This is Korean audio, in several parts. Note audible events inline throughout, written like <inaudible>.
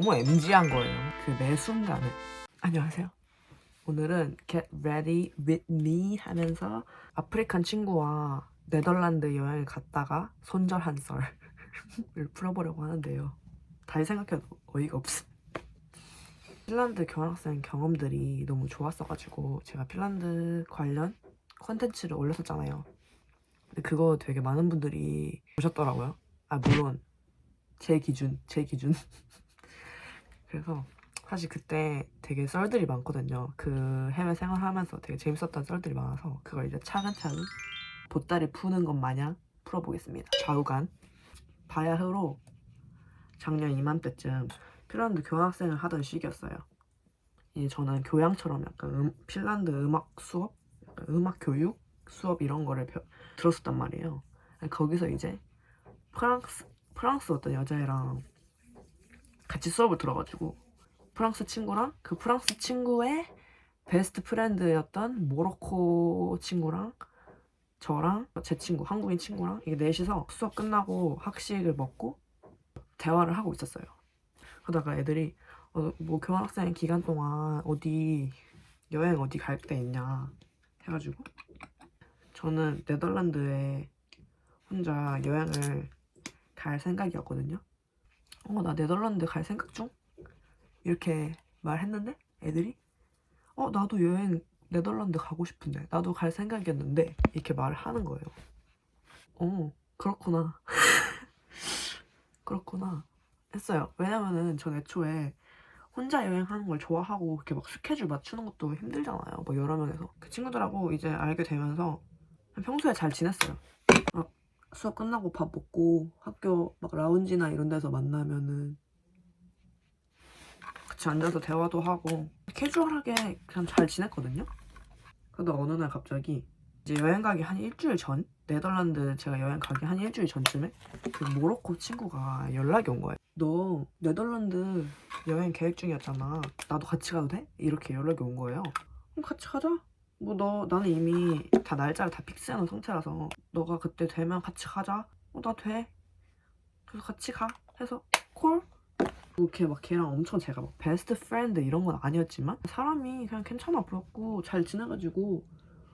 너무 MG한 거예요. 그 매 순간에. 안녕하세요. 오늘은 Get Ready With Me 하면서 아프리칸 친구와 네덜란드 여행을 갔다가 손절 한 썰을 <laughs> 풀어보려고 하는데요. 다시 생각해도 어이가 없어. 핀란드 교환학생 경험들이 너무 좋았어가지고 제가 핀란드 관련 컨텐츠를 올렸었잖아요. 근데 그거 되게 많은 분들이 보셨더라고요. 아 물론 제 기준, 제 기준. <laughs> 그래서 사실 그때 되게 썰들이 많거든요. 그 해외 생활하면서 되게 재밌었던 썰들이 많아서 그걸 이제 차근차근 보따리 푸는 것 마냥 풀어보겠습니다. 좌우간 바야흐로 작년 이맘때쯤 핀란드 교환학생을 하던 시기였어요. 이제 저는 교양처럼 약간 음- 핀란드 음악 수업, 음악 교육 수업 이런 거를 벼- 들었었단 말이에요. 거기서 이제 프랑스 프랑스 어떤 여자애랑 같이 수업을 들어가지고 프랑스 친구랑 그 프랑스 친구의 베스트 프렌드였던 모로코 친구랑 저랑 제 친구 한국인 친구랑 이게 넷이서 수업 끝나고 학식을 먹고 대화를 하고 있었어요. 그러다가 애들이 어, 뭐 교환학생 기간 동안 어디 여행 어디 갈데 있냐 해가지고 저는 네덜란드에 혼자 여행을 갈 생각이었거든요. 어, 나 네덜란드 갈 생각 중? 이렇게 말했는데 애들이 어, 나도 여행 네덜란드 가고 싶은데 나도 갈 생각이었는데 이렇게 말을 하는 거예요. 어, 그렇구나. <laughs> 그렇구나. 했어요. 왜냐면은 전 애초에 혼자 여행하는 걸 좋아하고 그렇게 막 스케줄 맞추는 것도 힘들잖아요. 뭐 여러 명에서. 그 친구들하고 이제 알게 되면서 평소에 잘 지냈어요. 막 수업 끝나고 밥 먹고 학교 막 라운지나 이런 데서 만나면은 같이 앉아서 대화도 하고 캐주얼하게 그냥 잘 지냈거든요. 근데 어느 날 갑자기 이제 여행 가기 한 일주일 전 네덜란드 제가 여행 가기 한 일주일 전쯤에 그 모로코 친구가 연락이 온 거예요. 너 네덜란드 여행 계획 중이었잖아. 나도 같이 가도 돼? 이렇게 연락이 온 거예요. 그럼 같이 가자. 뭐 너 나는 이미 다 날짜를 다 픽스해놓은 상태라서 너가 그때 되면 같이 가자. 어 나 돼. 그래서 같이 가. 해서 콜. 이렇게 막 걔랑 엄청 제가 막 베스트 프렌드 이런 건 아니었지만 사람이 그냥 괜찮아 보였고 잘 지내가지고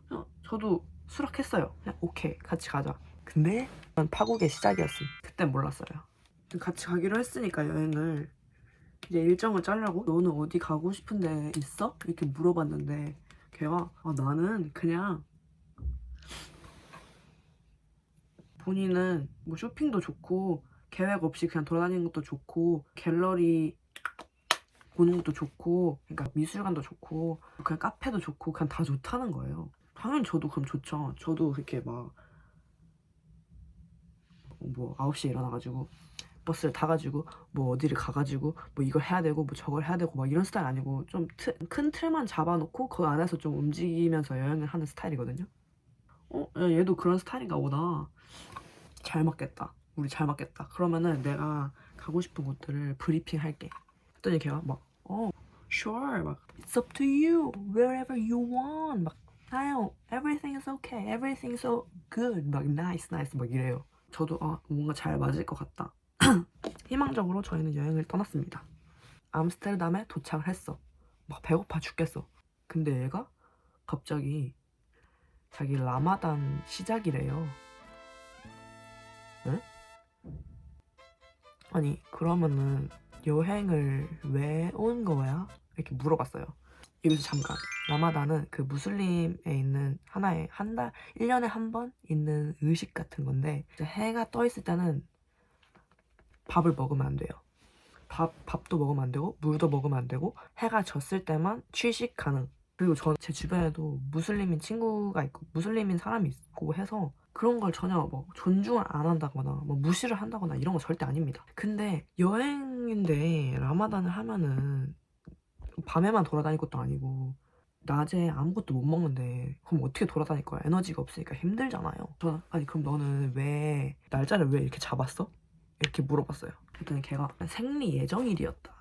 그냥 저도 수락했어요. 그냥 오케이 같이 가자. 근데 파국의 시작이었음. 그땐 몰랐어요. 같이 가기로 했으니까 여행을 이제 일정을 짜려고 너는 어디 가고 싶은데 있어? 이렇게 물어봤는데 걔가 아, 나는 그냥 본인은 뭐 쇼핑도 좋고 계획 없이 그냥 돌아다니는 것도 좋고 갤러리 보는 것도 좋고 그러니까 미술관도 좋고 그냥 카페도 좋고 그냥 다 좋다는 거예요. 당연히 저도 그럼 좋죠. 저도 그렇게 막 뭐 9시에 일어나가지고 버스를 타가지고 뭐 어디를 가가지고 뭐 이걸 해야 되고 뭐 저걸 해야 되고 막 이런 스타일 아니고 좀 큰 틀만 잡아놓고 그 안에서 좀 움직이면서 여행을 하는 스타일이거든요. 어, 야, 얘도 그런 스타일인가 보다. 잘 맞겠다. 우리 잘 맞겠다. 그러면은 내가 가고 싶은 곳들을 브리핑 할게. 했더니 걔가 막, 어, sure, 막, it's up to you, wherever you want, 막, 아유, everything is okay, everything is so good, 막, nice, nice, 막 이래요. 저도, 아, 뭔가 잘 맞을 것 같다. <clears throat> 희망적으로 저희는 여행을 떠났습니다. 암스테르담에 도착을 했어. 막 배고파 죽겠어. 근데 얘가 갑자기 자기 라마단 시작이래요. 응? 아니 그러면은 여행을 왜 온 거야? 이렇게 물어봤어요. 여기서 잠깐 라마단은 그 무슬림에 있는 하나의 한 달, 1년에 한 번 있는 의식 같은 건데 해가 떠 있을 때는 밥을 먹으면 안 돼요. 밥, 밥도 먹으면 안 되고 물도 먹으면 안 되고 해가 졌을 때만 취식 가능. 그리고 전 제 주변에도 무슬림인 친구가 있고 무슬림인 사람이 있고 해서 그런 걸 전혀 뭐 존중을 안 한다거나 뭐 무시를 한다거나 이런 거 절대 아닙니다. 근데 여행인데 라마단을 하면은 밤에만 돌아다닐 것도 아니고 낮에 아무것도 못 먹는데 그럼 어떻게 돌아다닐 거야? 에너지가 없으니까 힘들잖아요. 저 아니 그럼 너는 왜 날짜를 왜 이렇게 잡았어? 이렇게 물어봤어요. 그랬더니 걔가 생리 예정일이었다.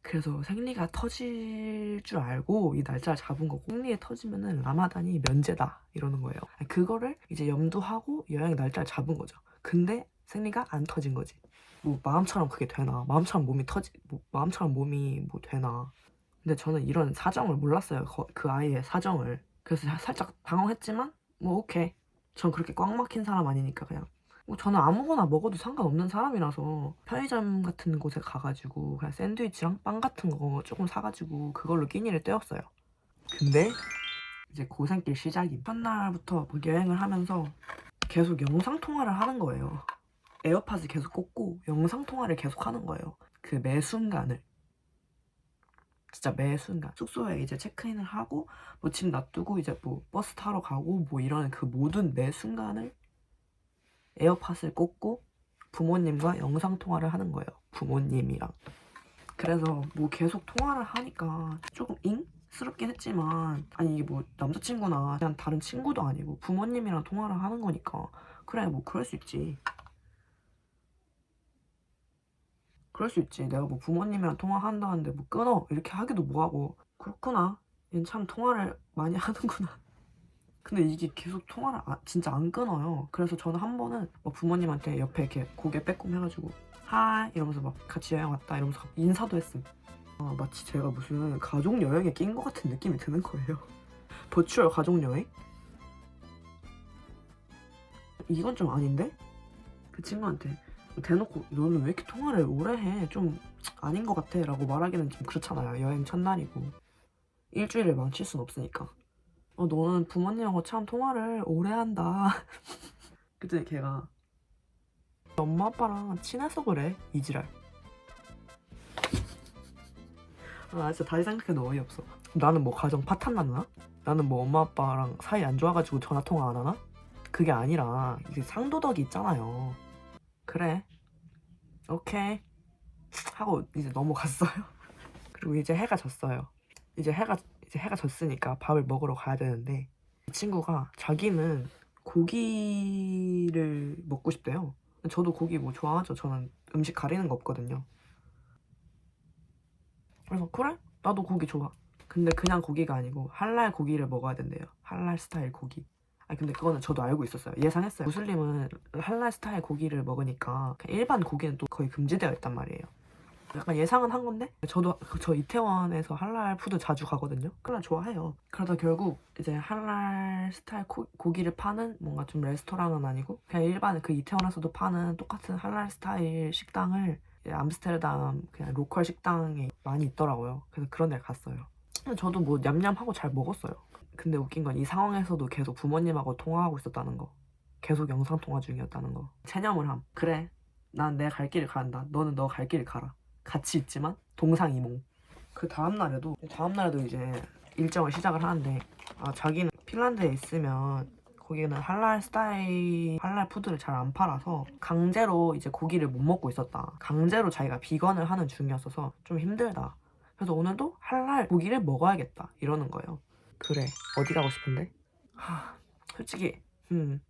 그래서 생리가 터질 줄 알고 이 날짜를 잡은 거고 생리에 터지면은 라마단이 면제다 이러는 거예요. 그거를 이제 염두하고 여행 날짜를 잡은 거죠. 근데 생리가 안 터진 거지. 뭐 마음처럼 그게 되나 마음처럼 몸이 터지 뭐 마음처럼 몸이 뭐 되나 근데 저는 이런 사정을 몰랐어요 거- 그 아이의 사정을 그래서 사- 살짝 당황했지만 뭐 오케이 전 그렇게 꽉 막힌 사람 아니니까 그냥 뭐 저는 아무거나 먹어도 상관없는 사람이라서 편의점 같은 곳에 가가지고 그냥 샌드위치랑 빵 같은 거 조금 사가지고 그걸로 끼니를 때웠어요 근데 이제 고생길 시작이 첫날부터 뭐 여행을 하면서 계속 영상 통화를 하는 거예요 에어팟을 계속 꽂고 영상 통화를 계속 하는 거예요. 그 매 순간을. 진짜 매 순간. 숙소에 이제 체크인을 하고 뭐 집 놔두고 이제 뭐 버스 타러 가고 뭐 이런 그 모든 매 순간을 에어팟을 꽂고 부모님과 영상 통화를 하는 거예요. 부모님이랑. 그래서 뭐 계속 통화를 하니까 조금 잉 스럽긴 했지만 아니 이게 뭐 남자친구나 그냥 다른 친구도 아니고 부모님이랑 통화를 하는 거니까 그래 뭐 그럴 수 있지. 그럴 수 있지. 내가 뭐 부모님이랑 통화한다는데 뭐 끊어 이렇게 하기도 뭐하고 그렇구나. 얘는 참 통화를 많이 <laughs> 하는구나. 근데 이게 계속 통화를 아- 진짜 안 끊어요. 그래서 저는 한 번은 뭐 부모님한테 옆에 이렇게 고개 빼꼼 해가지고 하이 이러면서 막 같이 여행 왔다 이러면서 인사도 했음. 아, 마치 제가 무슨 가족 여행에 낀 것 같은 느낌이 드는 거예요. <laughs> 버추얼 가족 여행? 이건 좀 아닌데? 그 친구한테 대놓고 너는 왜 이렇게 통화를 오래 해? 좀 아닌 것 같아 라고 말하기는 좀 그렇잖아요 여행 첫날이고 일주일을 망칠 순 없으니까 어 너는 부모님하고 참 통화를 오래 한다. <laughs> 그때 걔가 엄마 아빠랑 친해서 그래 이지랄. 아 진짜 다시 생각해도 어이없어. 나는 뭐 가정 파탄 났나? 나는 뭐 엄마 아빠랑 사이 안 좋아가지고 전화 통화 안 하나? 그게 아니라 이게 상도덕이 있잖아요. 그래. 오케이. 하고 이제 넘어갔어요. <laughs> 그리고 이제 해가 졌어요. 이제 해가 이제 해가 졌으니까 밥을 먹으러 가야 되는데 이 친구가 자기는 고기를 먹고 싶대요. 저도 고기 뭐 좋아하죠. 저는 음식 가리는 거 없거든요. 그래서 그래? 나도 고기 좋아. 근데 그냥 고기가 아니고 할랄 고기를 먹어야 된대요. 할랄 스타일 고기. 아니 근데 그거는 저도 알고 있었어요. 예상했어요. 무슬림은 할랄 스타일 고기를 먹으니까 일반 고기는 또 거의 금지되어 있단 말이에요. 약간 예상은 한 건데 저도 그- 저 이태원에서 할랄 푸드 자주 가거든요. 그냥 좋아해요. 그러다 결국 이제 할랄 스타일 고, 고기를 파는 뭔가 좀 레스토랑은 아니고 그냥 일반 그 이태원에서도 파는 똑같은 할랄 스타일 식당을 암스테르담 그냥 로컬 식당에 많이 있더라고요. 그래서 그런 데 갔어요. 저도 뭐 냠냠하고 잘 먹었어요. 근데 웃긴 건 이 상황에서도 계속 부모님하고 통화하고 있었다는 거. 계속 영상 통화 중이었다는 거. 체념을 함. 그래. 난 내 갈 길을 간다. 너는 너 갈 길을 가라. 같이 있지만 동상이몽. 그 다음 날에도 다음 날에도 이제 일정을 시작을 하는데 아 자기는 핀란드에 있으면 거기는 할랄 스타일 할랄 푸드를 잘 안 팔아서 강제로 이제 고기를 못 먹고 있었다. 강제로 자기가 비건을 하는 중이었어서 좀 힘들다. 그래서 오늘도 할랄 고기를 먹어야겠다 이러는 거예요. 그래 어디 가고 싶은데? 하 솔직히 음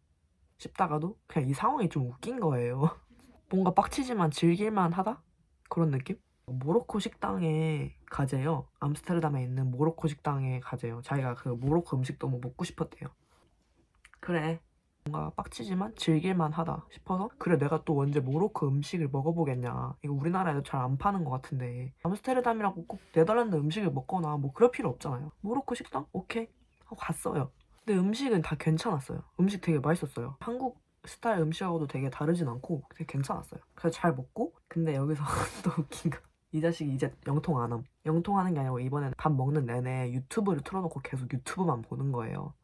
싶다가도 그냥 이 상황이 좀 웃긴 거예요. <laughs> 뭔가 빡치지만 즐길만 하다 그런 느낌? 모로코 식당에 가재요. 암스테르담에 있는 모로코 식당에 가재요. 자기가 그 모로코 음식 너무 먹고 싶었대요. 그래 뭔가 빡치지만 즐길만 하다 싶어서 그래 내가 또 언제 모로코 음식을 먹어보겠냐 이거 우리나라에도 잘 안 파는 것 같은데 암스테르담이라고 꼭 네덜란드 음식을 먹거나 뭐 그럴 필요 없잖아요 모로코 식당? 오케이 하고 갔어요 근데 음식은 다 괜찮았어요 음식 되게 맛있었어요 한국 스타일 음식하고도 되게 다르진 않고 되게 괜찮았어요 그래서 잘 먹고 근데 여기서 <laughs> 또 웃긴 거 이 자식이 이제 영통 안 함. 영통하는 게 아니고 이번에는 밥 먹는 내내 유튜브를 틀어놓고 계속 유튜브만 보는 거예요.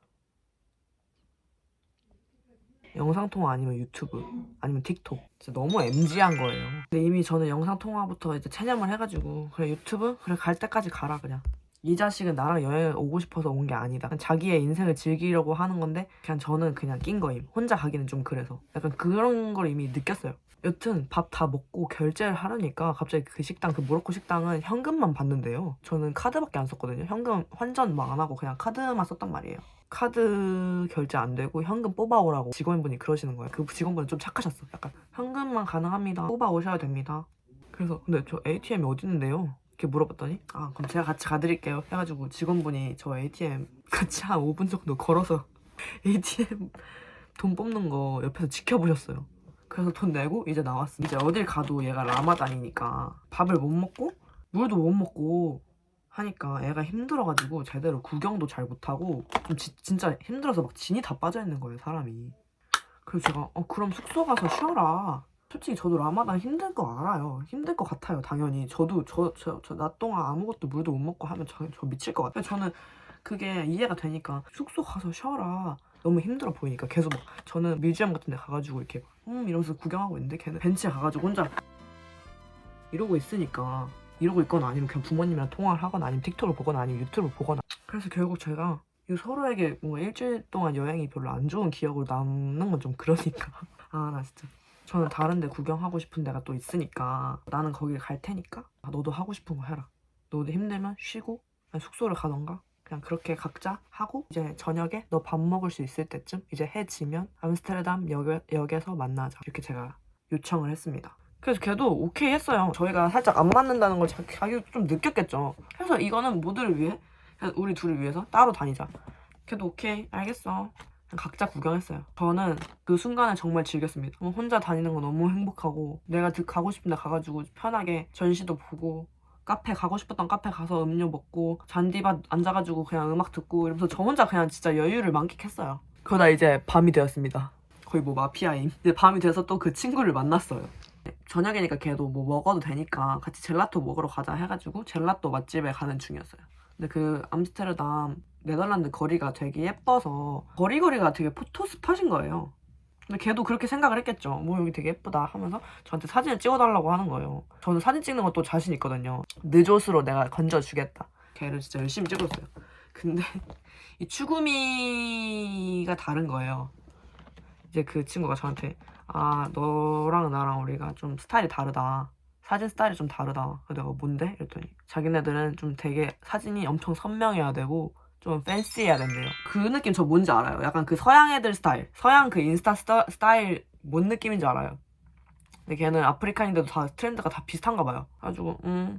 영상통화 아니면 유튜브 아니면 틱톡 진짜 너무 MG한 거예요 근데 이미 저는 영상통화부터 이제 체념을 해가지고 그래 유튜브? 그래 갈 때까지 가라 그냥 이 자식은 나랑 여행 오고 싶어서 온 게 아니다 자기의 인생을 즐기려고 하는 건데 그냥 저는 그냥 낀 거임 혼자 가기는 좀 그래서 약간 그런 걸 이미 느꼈어요 여튼 밥 다 먹고 결제를 하려니까 갑자기 그 식당 그 모로코 식당은 현금만 받는데요 저는 카드밖에 안 썼거든요 현금 환전 막 안 하고 그냥 카드만 썼단 말이에요 카드 결제 안 되고 현금 뽑아오라고 직원분이 그러시는 거예요. 그 직원분은 좀 착하셨어. 약간 현금만 가능합니다. 뽑아 오셔야 됩니다. 그래서 근데 저 ATM이 어디 있는데요? 이렇게 물어봤더니 아 그럼 제가 같이 가드릴게요. 해가지고 직원분이 저 ATM 같이 한 5분 정도 걸어서 <laughs> ATM 돈 뽑는 거 옆에서 지켜보셨어요. 그래서 돈 내고 이제 나왔어. 이제 어딜 가도 얘가 라마단이니까 밥을 못 먹고 물도 못 먹고 하니까 애가 힘들어가지고 제대로 구경도 잘 못하고 좀 지- 진짜 힘들어서 막 진이 다 빠져 있는 거예요 사람이. 그래서 제가 어 그럼 숙소 가서 쉬어라. 솔직히 저도 라마단 힘들 거 알아요. 힘들 것 같아요 당연히. 저도 저 저 저 낮 동안 아무것도 물도 못 먹고 하면 저, 저 미칠 것 같아요. 저는 그게 이해가 되니까 숙소 가서 쉬어라. 너무 힘들어 보이니까 계속 막 저는 뮤지엄 같은 데 가가지고 이렇게 음 이러면서 구경하고 있는데 걔는 벤치에 가가지고 혼자 이러고 있으니까 이러고 있거나 아니면 그냥 부모님이랑 통화를 하거나 아니면 틱톡을 보거나 아니면 유튜브를 보거나 그래서 결국 제가 이 서로에게 뭔가 일주일 동안 여행이 별로 안 좋은 기억으로 남는 건 좀 그러니까 <laughs> 아 나 진짜 저는 다른 데 구경하고 싶은 데가 또 있으니까 나는 거길 갈 테니까 아, 너도 하고 싶은 거 해라 너도 힘들면 쉬고 숙소를 가던가 그냥 그렇게 각자 하고 이제 저녁에 너 밥 먹을 수 있을 때쯤 이제 해 지면 암스테르담 역, 역에서 만나자 이렇게 제가 요청을 했습니다. 그래서 걔도 오케이 했어요. 저희가 살짝 안 맞는다는 걸 자- 자기도 좀 느꼈겠죠. 그래서 이거는 모두를 위해 우리 둘을 위해서 따로 다니자. 걔도 오케이 알겠어. 각자 구경했어요. 저는 그 순간을 정말 즐겼습니다. 어, 혼자 다니는 거 너무 행복하고 내가 드- 가고 싶은 데 가가지고 편하게 전시도 보고 카페 가고 싶었던 카페 가서 음료 먹고 잔디밭 앉아가지고 그냥 음악 듣고 이러면서 저 혼자 그냥 진짜 여유를 만끽했어요. 그러다 이제 밤이 되었습니다. 거의 뭐 마피아임. 이제 밤이 돼서 또 그 친구를 만났어요. 저녁이니까 걔도 뭐 먹어도 되니까 같이 젤라또 먹으러 가자 해가지고 젤라또 맛집에 가는 중이었어요. 근데 그 암스테르담 네덜란드 거리가 되게 예뻐서 거리거리가 되게 포토 스팟인 거예요. 근데 걔도 그렇게 생각을 했겠죠. 뭐 여기 되게 예쁘다 하면서 저한테 사진을 찍어달라고 하는 거예요. 저는 사진 찍는 것도 자신 있거든요. 늦옷으로 내가 건져주겠다. 걔를 진짜 열심히 찍었어요. 근데 <laughs> 이 추구미가 다른 거예요. 이제 그 친구가 저한테 아 너랑 나랑 우리가 좀 스타일이 다르다. 사진 스타일이 좀 다르다. 그래서 내가 뭔데? 이랬더니 자기네들은 좀 되게 사진이 엄청 선명해야 되고 좀 팬시해야 된대요. 그 느낌 저 뭔지 알아요. 약간 그 서양 애들 스타일, 서양 그 인스타 스타, 스타일 뭔 느낌인지 알아요. 근데 걔는 아프리카인데도 다 트렌드가 다 비슷한가 봐요. 그래가지고 음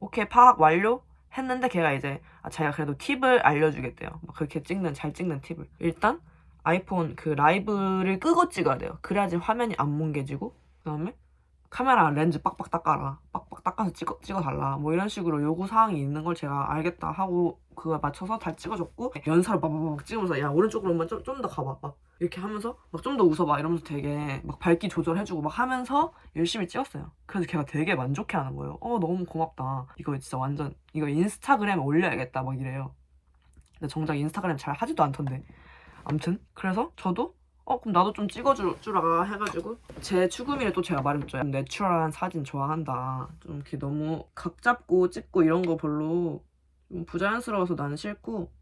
오케이 파악 완료 했는데 걔가 이제 아, 자기가 그래도 팁을 알려주겠대요. 막 그렇게 찍는 잘 찍는 팁을 일단 아이폰 그 라이브를 끄고 찍어야 돼요. 그래야지 화면이 안 뭉개지고 그다음에 카메라 렌즈 빡빡 닦아라. 빡빡 닦아서 찍어, 찍어달라. 뭐 이런 식으로 요구사항이 있는 걸 제가 알겠다 하고 그거에 맞춰서 다 찍어줬고 연사로 빠바바박 찍으면서 야 오른쪽으로만 좀 좀 더 가봐. 막 이렇게 하면서 막 좀 더 웃어봐 이러면서 되게 막 밝기 조절해주고 막 하면서 열심히 찍었어요. 그래서 걔가 되게 만족해하는 거예요. 어 너무 고맙다. 이거 진짜 완전 이거 인스타그램에 올려야겠다 막 이래요. 근데 정작 인스타그램 잘 하지도 않던데. 아무튼 그래서 저도 어 그럼 나도 좀 찍어주라 해가지고 제 추구미를 또 제가 말해줬죠 내추럴한 사진 좋아한다 좀 이렇게 너무 각 잡고 찍고 이런 거 별로 좀 부자연스러워서 나는 싫고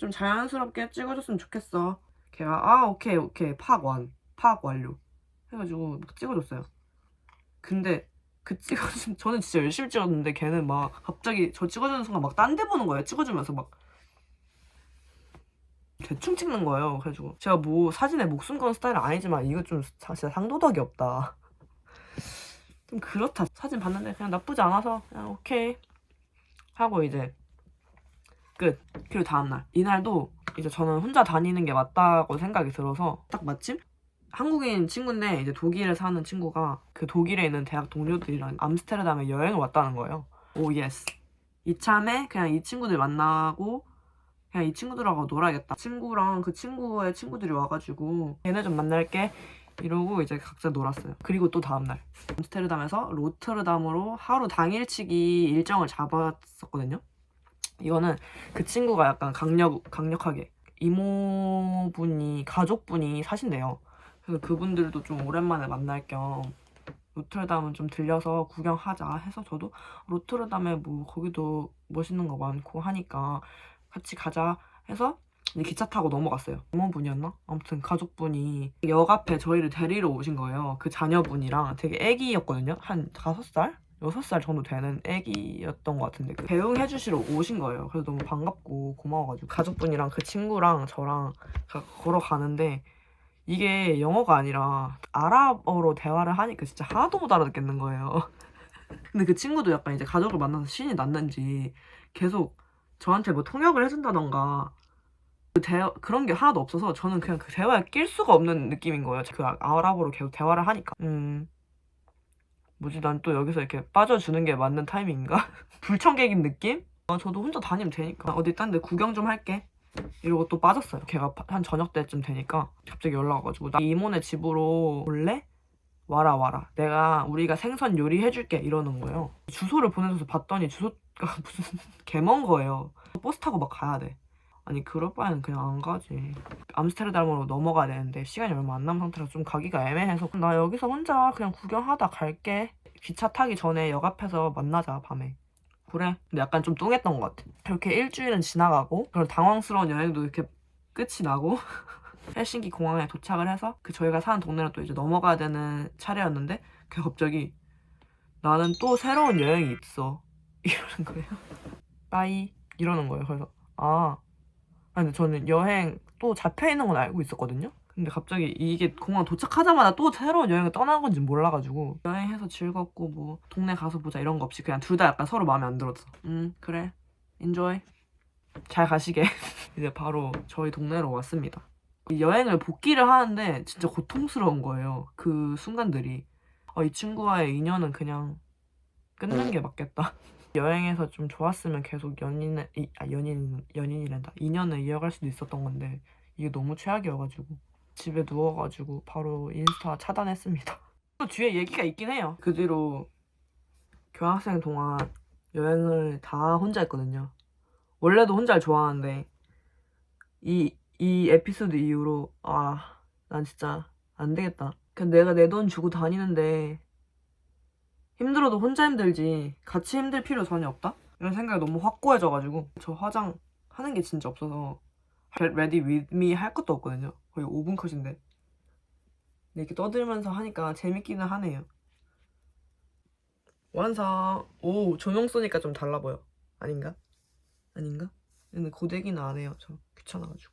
좀 자연스럽게 찍어줬으면 좋겠어 걔가 아 오케이 오케이 파악 완 파악 완료 해가지고 막 찍어줬어요 근데 그 찍어준 <laughs> 저는 진짜 열심히 찍었는데 걔는 막 갑자기 저 찍어주는 순간 막 딴 데 보는 거예요 찍어주면서 막 대충 찍는 거예요. 그래가지고 제가 뭐 사진에 목숨 거는 스타일은 아니지만 이거 좀 사- 진짜 상도덕이 없다. <laughs> 좀 그렇다. 사진 봤는데 그냥 나쁘지 않아서 그냥 오케이 하고 이제 끝. 그리고 다음날 이날도 이제 저는 혼자 다니는 게 맞다고 생각이 들어서 딱 마침 한국인 친구인데 이제 독일에 사는 친구가 그 독일에 있는 대학 동료들이랑 암스테르담에 여행을 왔다는 거예요. 오 예스. 이참에 그냥 이 친구들 만나고 그냥 이 친구들하고 놀아야겠다. 친구랑 그 친구의 친구들이 와가지고 얘네 좀 만날게 이러고 이제 각자 놀았어요. 그리고 또 다음날 암스테르담에서 로트르담으로 하루 당일치기 일정을 잡았었거든요. 이거는 그 친구가 약간 강력 강력하게 이모분이 가족분이 사신대요. 그래서 그분들도 좀 오랜만에 만날 겸 로트르담은 좀 들려서 구경하자 해서 저도 로트르담에 뭐 거기도 멋있는 거 많고 하니까 같이 가자 해서 이제 기차 타고 넘어갔어요. 이모분이었나? 아무튼 가족분이 역 앞에 저희를 데리러 오신 거예요. 그 자녀분이랑 되게 애기였거든요. 한 다섯 살? 여섯 살 정도 되는 애기였던 것 같은데 그 배웅해 주시러 오신 거예요. 그래서 너무 반갑고 고마워가지고 가족분이랑 그 친구랑 저랑 가- 걸어가는데 이게 영어가 아니라 아랍어로 대화를 하니까 진짜 하나도 못 알아듣겠는 거예요. <laughs> 근데 그 친구도 약간 이제 가족을 만나서 신이 났는지 계속 저한테 뭐 통역을 해준다던가 그 대, 그런 게 하나도 없어서 저는 그냥 그 대화에 낄 수가 없는 느낌인 거예요. 그 아랍어로 계속 대화를 하니까. 음. 뭐지 난 또 여기서 이렇게 빠져주는 게 맞는 타이밍인가? <laughs> 불청객인 느낌? 어, 저도 혼자 다니면 되니까 어디 딴 데 구경 좀 할게 이러고 또 빠졌어요 걔가 파- 한 저녁 때쯤 되니까 갑자기 연락 와가지고 나 이모네 집으로 올래? 와라 와라 내가 우리가 생선 요리해줄게 이러는 거예요 주소를 보내줘서 봤더니 주소가 <laughs> 무슨 <laughs> 개먼 거예요 버스 타고 막 가야 돼 아니 그럴 바에는 그냥 안 가지. 암스테르담으로 넘어가야 되는데 시간이 얼마 안 남은 상태라서 좀 가기가 애매해서. 나 여기서 혼자 그냥 구경하다 갈게. 기차 타기 전에 역 앞에서 만나자 밤에. 그래? 근데 약간 좀 뚱했던 것 같아. 그렇게 일주일은 지나가고 그런 당황스러운 여행도 이렇게 끝이 나고 <laughs> 헬싱키 공항에 도착을 해서 그 저희가 사는 동네로 또 이제 넘어가야 되는 차례였는데 그 갑자기 나는 또 새로운 여행이 있어. <laughs> 이러는 거예요. 빠이. 이러는 거예요. 그래서 아 아니 저는 여행 또 잡혀 있는 건 알고 있었거든요. 근데 갑자기 이게 공항 도착하자마자 또 새로운 여행을 떠난 건지 몰라가지고 여행해서 즐겁고 뭐 동네 가서 보자 이런 거 없이 그냥 둘 다 약간 서로 마음에 안 들었어. 음 그래 인조이 잘 가시게 <laughs> 이제 바로 저희 동네로 왔습니다. 이 여행을 복귀를 하는데 진짜 고통스러운 거예요. 그 순간들이 어, 이 친구와의 인연은 그냥 끊는 게 맞겠다. 여행에서 좀 좋았으면 계속 연인을 이, 아, 연인 연인이란다 인연을 이어갈 수도 있었던 건데 이게 너무 최악이어가지고 집에 누워가지고 바로 인스타 차단했습니다. <laughs> 또 뒤에 얘기가 있긴 해요. 그 뒤로 교환학생 동안 여행을 다 혼자 했거든요. 원래도 혼자를 좋아하는데 이 이 에피소드 이후로 아 난 진짜 안 되겠다. 그냥 내가 내 돈 주고 다니는데 힘들어도 혼자 힘들지 같이 힘들 필요 전혀 없다? 이런 생각이 너무 확고해져가지고 저 화장 하는 게 진짜 없어서 Get ready with me 할 것도 없거든요. 거의 5분 컷인데 이렇게 떠들면서 하니까 재밌기는 하네요. 완성. 오 조명 쏘니까 좀 달라 보여. 아닌가? 아닌가? 근데 고데기는 안 해요 저. 귀찮아가지고